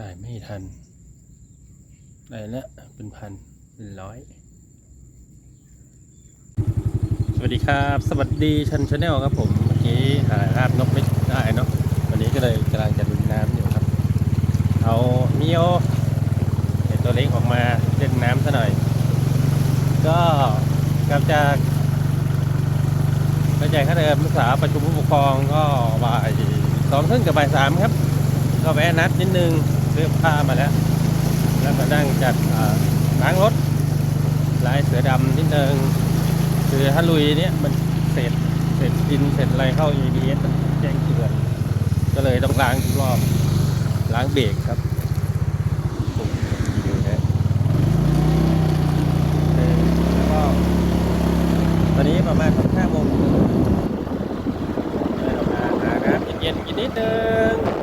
ถ่ายไม่ทันได้แล้วเป็นพันเป็นร้อย สวัสดีครับ สวัสดีชันชาแนลครับผม เมื่อกี้หาภาพนกไม่ได้เนาะ วันนี้ก็เลยกำลังจะลุยน้ำอยู่ครับ เอาเมียวเห็นตัวเล็กออกมาเล่นน้ำซะหน่อย ก็กลับจากไปแจกค่าเดิมนักศึกษาประชุมผู้ปกครองก็บ่ายสองครึ่งกับบ่ายสามครับ ก็แวะนัดนิดนึง ซื้อผ้ามาแล้ว แล้วก็นั่งจัดล้างรถลายเสือดำนิดนึงคือถ้าลุยเนี้ยมันเศษเศษดินเศษอะไรเข้า ABS มันแจ้งเตือนก็เลยต้องล้างทุกรอบล้างเบรกครับดูนะเออแล้วก็ตอนนี้ประมาณสักห้าโมงเลยเรามาหาน้ำเย็นๆกินนิดนึง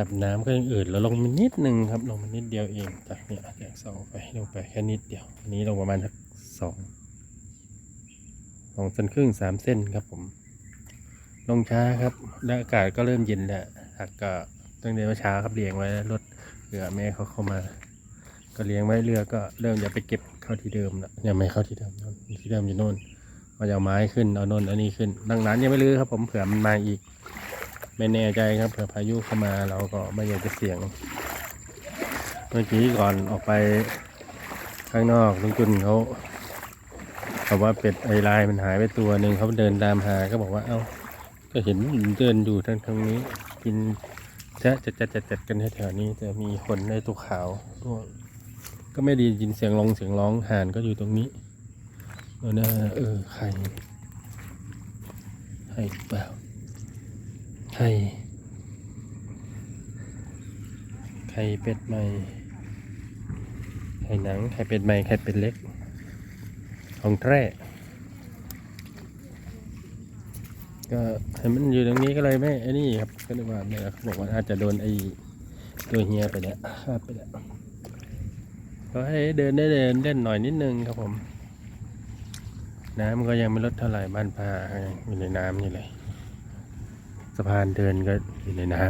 ครับน้ำก็ยังอืดแล้วลงมานิดนึงครับลงมานิดเดียวเองจากเนี่ยจากเสาไปลงไปแค่นิดเดียวอันนี้ลงประมาณสักสองสองเซนครึ่งสามเส้นครับผม ลงช้าครับแล้วอากาศก็เริ่มเย็นแล้วอากาศตั้งแต่เมื่อเช้าครับเลี้ยงไว้แล้วรถเรือแม่เขาเข้ามา ก็เลี้ยงไว้เรือก็เริ่มจะไปเก็บเข้าที่เดิมแล้วยังไม่เข้าที่เดิมที่เดิมอยู่โน่นก็จะเอาไม้ขึ้นเอาโน่นเอานี่ขึ้นดังนั้นยังไม่ลื้อครับผมเผื่อมันมาอีก ไม่แน่ใจครับเผื่อพายุเข้ามาเราก็ไม่อยากจะเสี่ยง เมื่อกี้ก่อนออกไปข้างนอกลุงจุนเขาบอกว่าเป็ดไอลายมันหายไปตัวหนึ่งเขาเดินตามหาก็บอกว่าเอ้าก็เห็นเดินอยู่ทางทางนี้ กินจะจัดจัดจัดจัดกันแถวๆนี้แต่มีคนในตัวขาวด้วยก็ไม่ได้ยินเสียงร้องเสียงร้องห่านก็อยู่ตรงนี้เออนะเออใครใครเปล่า ข่ ไข่เป็ดใหม่ ไข่หนัง ไข่เป็ดใหม่ ไข่เป็ดเล็ก ของแท้ก็ให้มันอยู่ตรงนี้ก็เลยไม่ไอ้นี่ครับก็เลยว่าเนี่ยเขาบอกว่าอาจจะโดนไอ้ตัวเฮียไปแล้วคาบไปแล้วก็ให้เดินได้เดินเล่นหน่อยนิดนึงครับผม น้ำก็ยังไม่ลดเท่าไหร่บ้านปลาอยู่ในน้ำอยู่เลยะพานเดินก็อยู่ในน้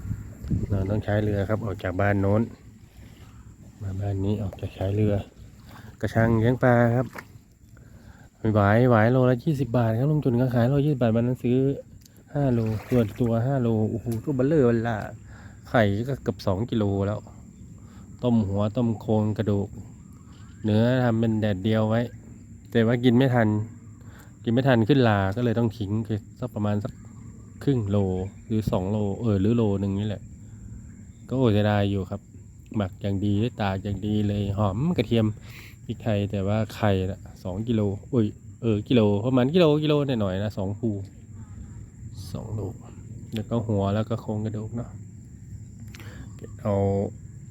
ำเราต้องใช้เรือครับออกจากบ้านโน้น มาบ้านนี้ออกจากใช้เรือ กระชังเลี้ยงปลาครับหวายหวายโลละยี่สิบาทครับลุงจุนก็ขายโลยี่สิบาทวันนั้นซื้อห้าโลตัวตัวห้าโลโอ้โหตัวเบลเลอร์เวลาไข่ก็เกือบสองกิโลแล้ว ต้มหัวต้มโครงกระดูก เนื้อทำเป็นแดดเดียวไว้ แต่ว่ากินไม่ทัน กินไม่ทันขึ้นลาก็เลยต้องทิ้งคือสักประมาณสัก ครึ่งโลหรือสองโลเออหรือโลหนึ่งนี่แหละ ก็โอเสียดายอยู่ครับ หมักอย่างดีตากอย่างดีเลยหอมกระเทียมพริกไทยแต่ว่าไข่ละสองกิโลอุ้ยเออกิโลประมาณกิโลกิโลหน่อยๆนะสองภูสองโลแล้วก็หัวแล้วก็โครงกระดูกเนาะเอา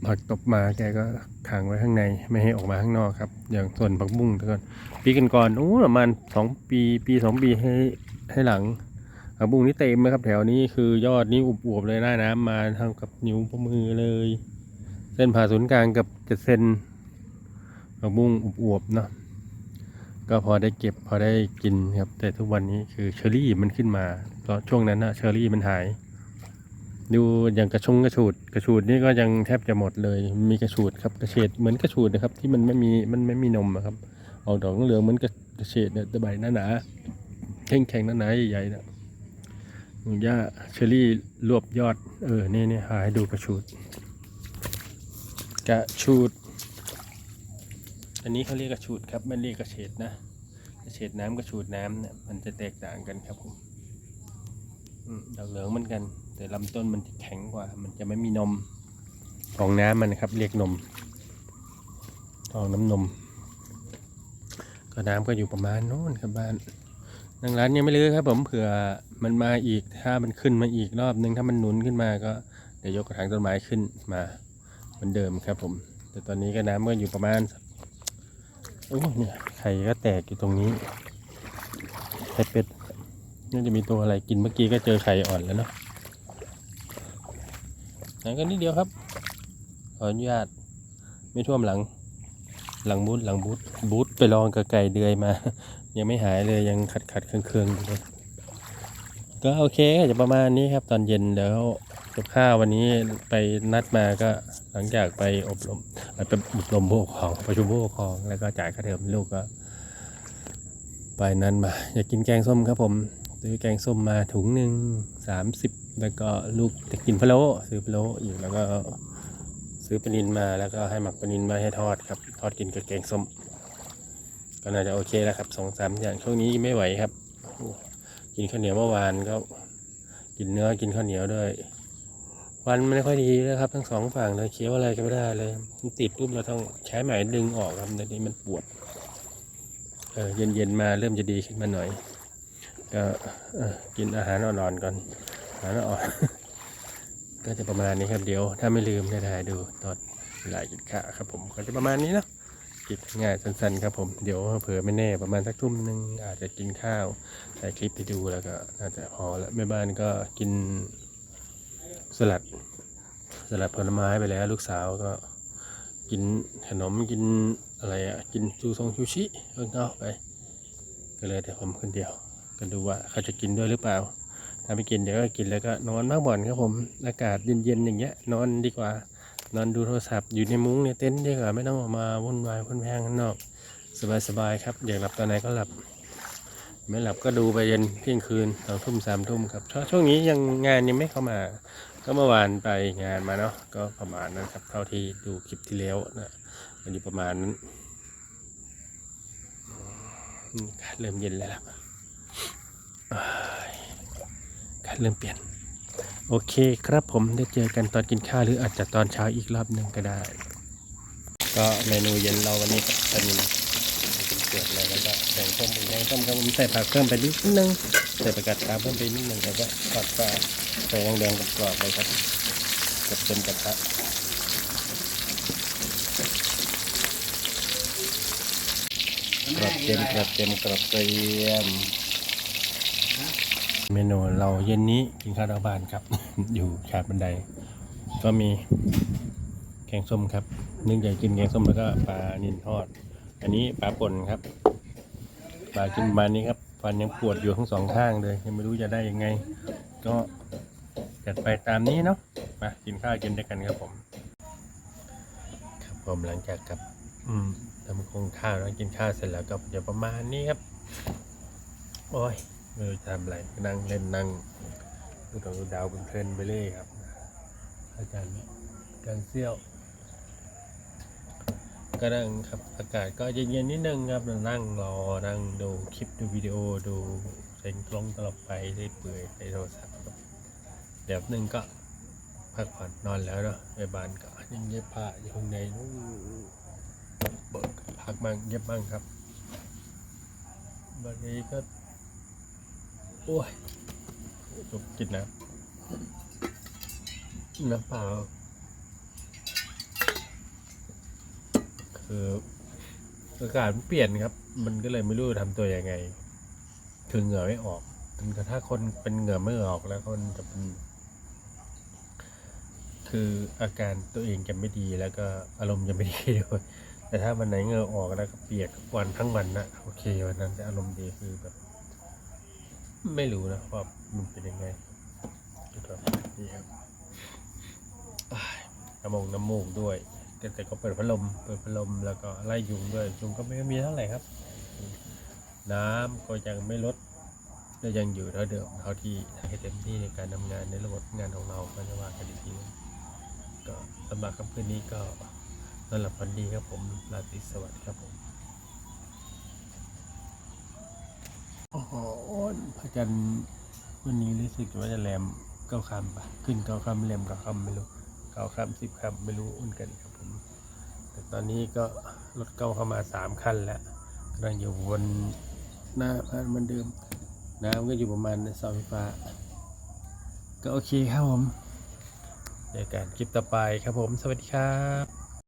ผักตบมาแกก็ขังไว้ข้างในไม่ให้ออกมาข้างนอกครับ อย่างส่วนผักบุ้งทุกคนปีกันก่อนโอ้ประมาณสองปี ปีสองปีให้ให้หลัง ผักบุ้งนี่เต็มเลยครับ แถวนี้คือยอดนี่อวบๆเลยหน้าน้ำมาเท่ากับนิ้วมือเลย เส้นผ่าศูนย์กลางกับเจ็ดเซนผักบุ้งอวบๆเนาะก็พอได้เก็บพอได้กินครับ แต่ทุกวันนี้คือเชอรี่มันขึ้นมา เพราะช่วงนั้นนะเชอรี่มันหาย ดูอย่างกระชงกระฉูดกระฉูดนี่ก็ยังแทบจะหมดเลย มีกระฉูดครับกระเฉดเหมือนกระฉูดนะครับ ที่มันไม่มีมันไม่มีนมอะครับออกดอกเหลืองเหมือนกระเฉดเนี่ยแต่ใบหนาๆแข็งแข็งๆหนาๆใหญ่ๆนะ หญ้าเชอรี่รวบยอด เออ นี่นี่หาให้ดูกระฉูด กระฉูด อันนี้เขาเรียกกระฉูดครับ ไม่เรียกกระเฉดนะ กระเฉดน้ำกระฉูดน้ำเนี่ยมันจะแตกต่างกันครับผมอืมดอกเหลืองเหมือนกัน แต่ลำต้นมันจะแข็งกว่า มันจะไม่มีนมของน้ำมันนะครับ เรียกนมทองน้ำนม ก็น้ำก็อยู่ประมาณโน้นครับบ้าน นางร้านยังไม่เลยครับผมเผื่อมันมาอีกถ้ามันขึ้นมาอีกรอบนึงถ้ามันหนุนขึ้นมาก็เดี๋ยวยกกระถางต้นไม้ขึ้นมาเหมือนเดิมครับผม แต่ตอนนี้ก็น้ำก็อยู่ประมาณโอ้เนี่ยไข่ก็แตกอยู่ตรงนี้ไข่เป็ดน่าจะมีตัวอะไรกินเมื่อกี้ก็เจอไข่อ่อนแล้วเนาะนั่นก็นิดเดียวครับขออนุญาตไม่ท่วมหลัง หลังบูธหลังบูธบูธไปลองกับไก่เดือยมา ยังไม่หายเลยยังขัดขัดเคืองเคืองๆอยู่เลยก็โอเคก็จะประมาณนี้ครับ ตอนเย็นเดี๋ยวกับข้าววันนี้ไปนัดมาก็หลังจากไปอบรมไปอบรมผู้ปกครองประชุมผู้ปกครองแล้วก็จ่ายค่าเทอมลูกก็ ไปนั้นมา อยากกินแกงส้มครับผมซื้อแกงส้มมาถุงหนึ่งสามสิบแล้วก็ลูกจะกินพะโล้ซื้อพะโล้อีกแล้วก็ซื้อปลานินมาแล้วก็ให้หมักปลานินมาให้ทอดครับ ทอดกินกับแกงส้ม ก็น่าจะโอเคแล้วครับสองสามอย่างช่วงนี้ไม่ไหวครับ กินข้าวเหนียวเมื่อวานก็กินเนื้อกินข้าวเหนียวด้วยวันไม่ค่อยดีเลยครับ ทั้งสองฝั่งเลยเคี้ยวอะไรก็ไม่ได้เลยมันติดปุ๊บเราต้องใช้ไหมดึงออกครับในนี้มันปวดเออเย็นๆมาเริ่มจะดีขึ้นมาหน่อย ก็กินอาหารอ่อนๆก่อนอาหารอ่อนก็จะประมาณนี้ครับเดี๋ยว ถ้าไม่ลืมจะถ่ายดูตอนเวลากินข้าวครับผมก็จะประมาณนี้นาะกินง่ายสั้นๆครับผม เดี๋ยวเผื่อไม่แน่ประมาณสักทุ่มหนึ่งอาจจะกินข้าวถ่ายคลิปไปดูแล้วก็น่าจะพอแล้วแม่บ้านก็กินสลัด สลัดผลไม้ไปแล้ว ลูกสาวก็กินขนมกินอะไรอะกินซูซงชูชิเอาเอาไป ก็เลยแต่ผมคนเดียว ก็ดูว่าเขาจะกินด้วยหรือเปล่า ถ้าไม่กินเดี๋ยวก็กินแล้วก็นอนพักผ่อนครับผม อากาศเย็นๆอย่างเงี้ยนอนดีกว่า นอนดูโทรศัพท์อยู่ในมุ้งในเต็นท์ดีกว่าไม่ต้องออกมาวุ่นวายวุ่นแพงข้างนอก สบายๆครับอยากหลับตอนไหนก็หลับ ไม่หลับก็ดูไปเย็นเที่ยงคืนสองทุ่มสามทุ่มครับช่วงช่วงนี้ยังงานยังไม่เข้ามา ก็เมื่อวานไปงานมาเนาะก็ประมาณนั้นครับเท่าที่ดูคลิปที่แล้วนะมันอยู่ประมาณนั้นเริ่มเย็นแล้วล่ะอ้ายอากาศเริ่มเปลี่ยน โอเคครับผมได้เจอกันตอนกินข้าวหรืออาจจะตอนเช้าอีกรอบหนึ่งก็ได้ ก็เมนูเย็นเราวันนี้ก็ปลานิลเป็นเกลืออะไรแล้วก็แกงส้มแกงส้มครับผมใส่ผักเพิ่มไปนิดนึงใส่ประกาศตามเพิ่มไปนิดนึงแล้วก็ทอดปลาใส่แดงๆกับกรอบๆเลยครับกับเต็มกระทะกรอบเต็มกรอบเต็มกรอบเตรียม เมนูเราเย็นนี้กินข้าวดาบ้านครับ อยู่ชาดบันได ก็มีแกงส้มครับเนื่องจากกินแกงส้มแล้วก็ปลานิลทอด อันนี้ปลาป่นครับปลากินประมานี้ครับฟันยังปวดอยู่ทั้งสองข้างเลย ยังไม่รู้จะได้ยังไง ก็จัดไปตามนี้เนาะมากินข้าวกินด้วยกันครับผม ครับผมหลังจากกับ อืมทำคงข้าวแล้วกินข้าวเสร็จแล้วก็จะประมาณนี้ครับ โอ้ย ไม่รู้จะทำอะไรก็นั่งเล่นนั่งดูดาวดูดาวเพลินไปเรื่อยครับ อาจารย์การเซี่ยวก็นั่งครับอากาศก็เย็นๆนิดนึงครับนั่งรอนั่งดูคลิปดูวิดีโอดูเซ็งกล้องตลอดไปได้เปื่อยในโทรศัพท์ครับเดี๋ยวหนึ่งก็พักผ่อนนอนแล้วเนาะในบ้านก็ยังเย็บผ้าอยู่ข้างในนู้นเบิกพักบ้างเย็บบ้างครับวันนี้ก็ โอ้ยจุกกินน้ำน้ำเปล่าคืออากาศมันเปลี่ยนครับ มันก็เลยไม่รู้ทำตัวยังไง คือเหงื่อไม่ออกถึงถ้าคนเป็นเหงื่อไม่ออกแล้วคนจะเป็น คืออาการตัวเองจะไม่ดีแล้วก็อารมณ์จะไม่ดีด้วยแต่ถ้าวันไหนเหงื่อออกแล้วก็เปียกวันทั้งวันนะโอเควันนั้นจะอารมณ์ดีคือแบบ ไม่รู้นะว่ามันเป็นยังไงครับนี่ครับน้ำมงน้ำมูกด้วย แต่ก็เปิดพัดลม เปิดพัดลมแล้วก็ไล่ยุงด้วยยุงก็ไม่มีเท่าไหร่ครับ น้ำก็ยังไม่ลดก็ยังอยู่เท่าเดิมเท่าที่ให้เต็มที่ในการทำงานในระบบงานของเราก็จะว่ากันอีกทีก็สำหรับค่ำคืนนี้ก็นอนหลับฝันดีครับผมราตรีสวัสดิ์ครับผม โอ้โหพระจันทร์วันนี้รู้สึกว่าจะแรมเก้าคำปะขึ้นเก้าคำแรมเก้าคำไม่รู้เก้าคำสิบคำไม่รู้อุ่นกันครับผม แต่ตอนนี้ก็รถเก้าเข้ามาสามคันแล้วกำลังอยู่บนหน้าบ้านเหมือนเดิม น้ำก็อยู่ประมาณเสาไฟฟ้า ก็โอเคครับผมเจอกันคลิปต่อไปครับผม สวัสดีครับ